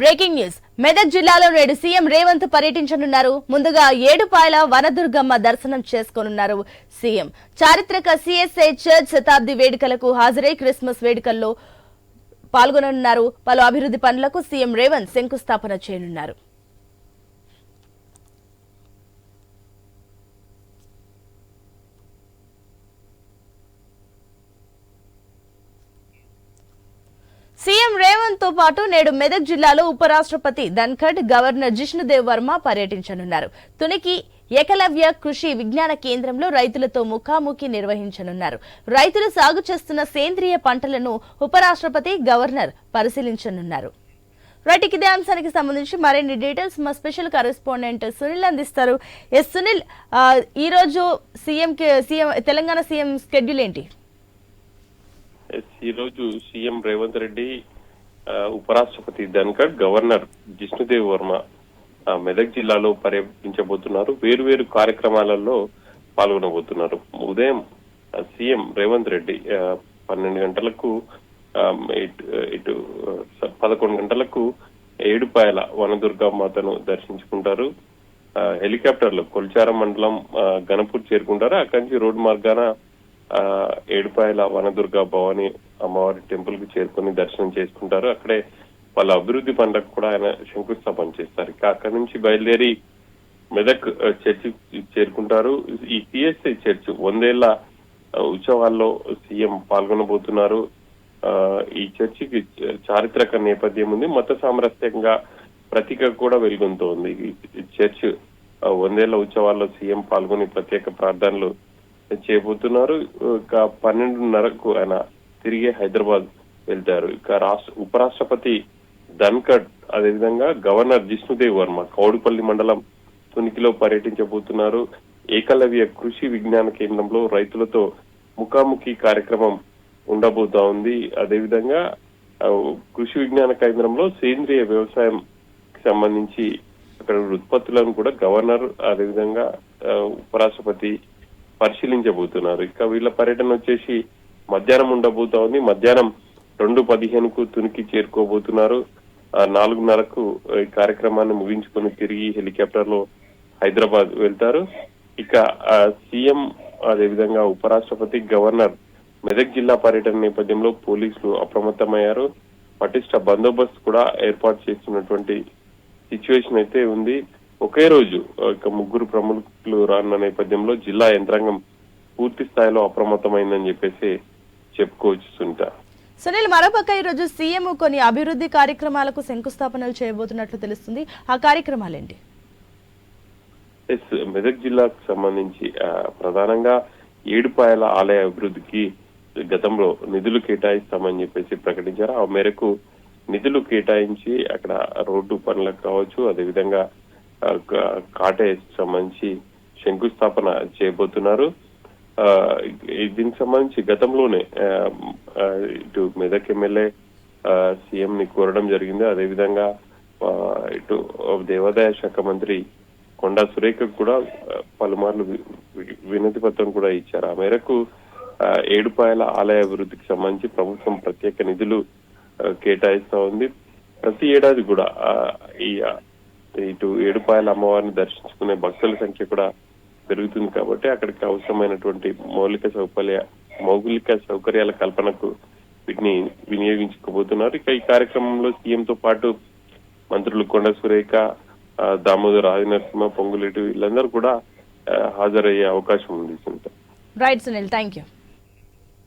Breaking news. Medak జిల్లాలో నేడు CM Revanth పర్యటించనున్నారు. ముందుగా ఏడుపాయల వనదుర్గమ్మ దర్శనం చేసుకోనున్నారు సీఎం. చారిత్రక సిఎస్ఐ చర్చ్ శతాబ్ది వేడుకలకు హాజరై క్రిస్మస్ వేడుకల్లో పాల్గొననున్నారు. పలు అభివృద్ధి పనులకు సీఎం రేవంత్ శంకుస్థాపన చేయనున్నారు. సీఎం తో పాటు నేడు మెదక్ జిల్లాలో ఉపరాష్ట్రపతి ధన్ఖడ్ గవర్నర్ జిష్ణుదేవ్ వర్మ పర్యటించనున్నారు. తునికి ఏకలవ్య కృషి విజ్ఞాన కేంద్రంలో రైతులతో ముఖాముఖి నిర్వహించనున్నారు. రైతులు సాగు చేస్తున్న సేంద్రియ పంటలను ఉపరాష్ట్రపతి గవర్నర్ పరిశీలించనున్నారు. రైట్ ఇదే అంశానికి సంబంధించి మరిన్ని డీటెయిల్స్ మా స్పెషల్ కరెస్పాండెంట్ సునీల్ అందిస్తారు. ఎస్ సునీల్ ఈరోజు ఈ రోజు CM CM Telangana CM schedule ఏంటి? ఈరోజు సీఎం రేవంత్ రెడ్డి ఉపరాష్ట్రపతి ధన్కర్ గవర్నర్ జిష్ణుదేవ్ వర్మ మెదక్ జిల్లాలో పర్యటించబోతున్నారు. వేరువేరు కార్యక్రమాలలో పాల్గొనబోతున్నారు. ఉదయం సీఎం రేవంత్ రెడ్డి పన్నెండు గంటలకు ఆ, ఇటు ఇటు పదకొండు గంటలకు ఏడుపాయల వనదుర్గా మాతను దర్శించుకుంటారు. ఆ, కొల్చారం మండలం ఆ, గణపూర్ చేరుకుంటారు. అక్కడి నుంచి రోడ్డు మార్గాన ఏడుపాయల వనదుర్గ భవాని అమ్మవారి టెంపుల్కి చేరుకొని దర్శనం చేసుకుంటారు. అక్కడే వాళ్ళ అభివృద్ధి పనులకు కూడా ఆయన శంకుస్థాపన చేస్తారు. ఇక అక్కడి నుంచి బయలుదేరి మెదక్ చర్చి చేరుకుంటారు. ఈ సిఎస్ఐ చర్చ్ వందేళ్ళ ఉత్సవాల్లో సీఎం పాల్గొనబోతున్నారు. ఆ, ఈ చర్చికి చారిత్రక నేపథ్యం ఉంది. మత సామరస్యంగా ప్రతీక కూడా వెలుగొంతోంది ఈ చర్చ్ వందేళ్ళ ఉత్సవాల్లో సీఎం పాల్గొని ప్రత్యేక ప్రార్థనలు చేయబోతున్నారు ఇక పన్నెండున్నరకు ఆయన తిరిగి హైదరాబాద్ వెళ్తారు. ఇక రాష్ట్ర ఉపరాష్ట్రపతి ధన్కడ్ అదేవిధంగా గవర్నర్ జిష్ణుదేవ్ వర్మ కౌడుపల్లి మండలం తునికిలో పర్యటించబోతున్నారు. ఏకలవ్య కృషి విజ్ఞాన కేంద్రంలో రైతులతో ముఖాముఖి కార్యక్రమం ఉండబోతా ఉంది. అదేవిధంగా కృషి విజ్ఞాన కేంద్రంలో సేంద్రియ వ్యవసాయం సంబంధించి అక్కడ ఉత్పత్తులను కూడా గవర్నర్ అదేవిధంగా ఉపరాష్ట్రపతి పరిశీలించబోతున్నారు. ఇక వీళ్ళ పర్యటన వచ్చేసి మధ్యాహ్నం ఉండబోతా ఉంది. మధ్యాహ్నం రెండు పదిహేనుకు తునికి చేరుకోబోతున్నారు. ఆ, నాలుగున్నరకు ఈ కార్యక్రమాన్ని ముగించుకొని తిరిగి హెలికాప్టర్లో హైదరాబాద్ వెళ్తారు. ఇక ఆ, సీఎం అదేవిధంగా ఉపరాష్ట్రపతి గవర్నర్ మెదక్ జిల్లా పర్యటన నేపథ్యంలో పోలీసులు అప్రమత్తమయ్యారు. పటిష్ట బందోబస్తు కూడా ఏర్పాటు చేస్తున్నటువంటి సిచ్యువేషన్ అయితే ఉంది. ఒకే రోజు ఇక ముగ్గురు ప్రముఖులు రానున్న నేపథ్యంలో జిల్లా యంత్రాంగం పూర్తి స్థాయిలో అప్రమత్తమైందని చెప్పేసి చెప్పుకోవచ్చు సునీత సునీల్ మరోపక్క ఈరోజు సీఎం కొన్ని అభివృద్ధి కార్యక్రమాలకు శంకుస్థాపనలు చేయబోతున్నట్లు తెలుస్తుంది. ఆ కార్యక్రమాలేంటి? ఎస్ మెదక్ జిల్లాకు సంబంధించి ప్రధానంగా ఏడుపాయల ఆలయ అభివృద్ధికి గతంలో నిధులు కేటాయిస్తామని చెప్పేసి ప్రకటించారు. ఆ మేరకు నిధులు కేటాయించి అక్కడ రోడ్డు పనులకు కావచ్చు అదేవిధంగా కాటేజ్ సంబంధించి శంకుస్థాపన చేయబోతున్నారు. ఆ, దీనికి సంబంధించి గతంలోనే ఇటు మెదక్ ఎమ్మెల్యే సీఎం ని కోరడం జరిగింది. అదేవిధంగా ఆ, ఇటు దేవాదాయ శాఖ మంత్రి కొండా సురేఖ కూడా పలుమార్లు వినతి పత్రం కూడా ఇచ్చారు. ఆ మేరకు ఆ, ఏడుపాయల ఆలయ అభివృద్ధికి సంబంధించి ప్రభుత్వం ప్రత్యేక నిధులు కేటాయిస్తా ఉంది. ప్రతి ఏడాది కూడా ఈ ఇటు ఏడుపాయల అమ్మవారిని దర్శించుకునే భక్తుల సంఖ్య కూడా పెరుగుతుంది కాబట్టి అక్కడికి అవసరమైనటువంటి మౌలిక సౌకర్య మౌలిక సౌకర్యాల కల్పనకు వీటిని వినియోగించుకోబోతున్నారు. ఇక ఈ కార్యక్రమంలో సీఎం తో పాటు మంత్రులు కొండ సురేఖ దామోదర్ ఆదినరసింహ పొంగులేటి వీళ్ళందరూ కూడా హాజరయ్యే అవకాశం ఉంది రైట్ సునీల్ థ్యాంక్ యూ